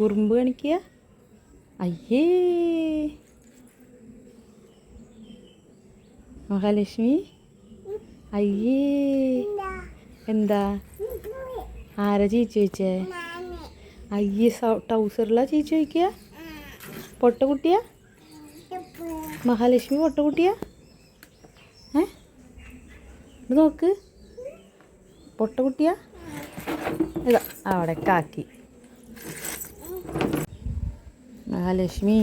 കുറുമ്പ് കാണിക്കുക. അയ്യേ. മഹാലക്ഷ്മി. അയ്യേ. എന്താ? ആരാ ചീച്ച ചോദിച്ചേ? അയ്യേ ടൗസറിലാ ചീച്ച ചോദിക്കുക? പൊട്ട കുട്ടിയാ മഹാലക്ഷ്മി പൊട്ട കുട്ടിയാ ഏ? ഇത് നോക്ക്. പൊട്ട കുട്ടിയാ ഇതാ അവിടെ കാക്കി. മഹാലക്ഷ്മി.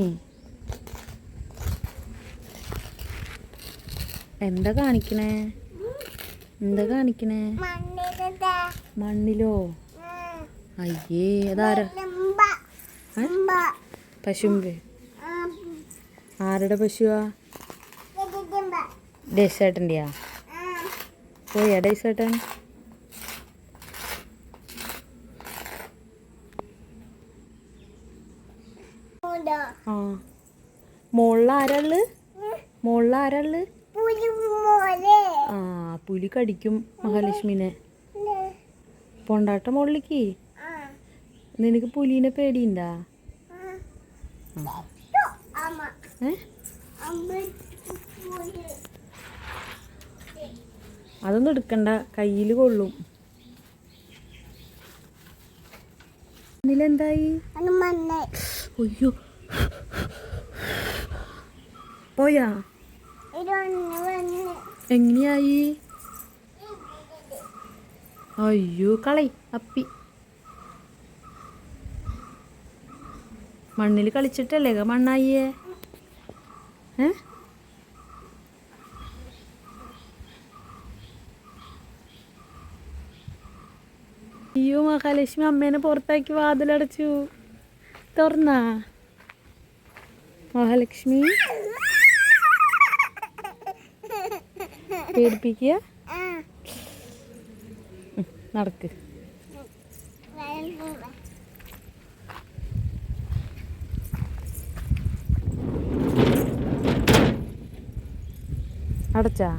എന്താ കാണിക്കണേ? എന്താ കാണിക്കണേ? മണ്ണിലോ? അയ്യേ അതാരാ? പശുമ്പ്. ആരുടെ പശുവാ? ഡേസേട്ടന്റെയാ പോയാ ഡേസേട്ടൻ ആ. മോളിൽ ആരാൾ മോളിൽ ആരാൾ ആ പുലി കടിക്കും മഹാലക്ഷ്മിനെ. പൊണ്ടാട്ട മുകളിലേക്ക് നിനക്ക് പുലിനെ പേടിയുണ്ടാ? അതൊന്നും എടുക്കണ്ട കയ്യിൽ കൊള്ളും. ഇതിലെന്തായി അയ്യോ. പോയാ? എങ്ങനെയായി? അയ്യോ കളി അപ്പി. മണ്ണിൽ കളിച്ചിട്ടല്ലേ മണ്ണായിയേ? അയ്യോ മഹാലക്ഷ്മി അമ്മേനെ പുറത്താക്കി വാതിലടച്ചു. തുറന്നാ? മഹാലക്ഷ്മി? പേടിപ്പിക്കുക. നടക്ക്. അടച്ചാ?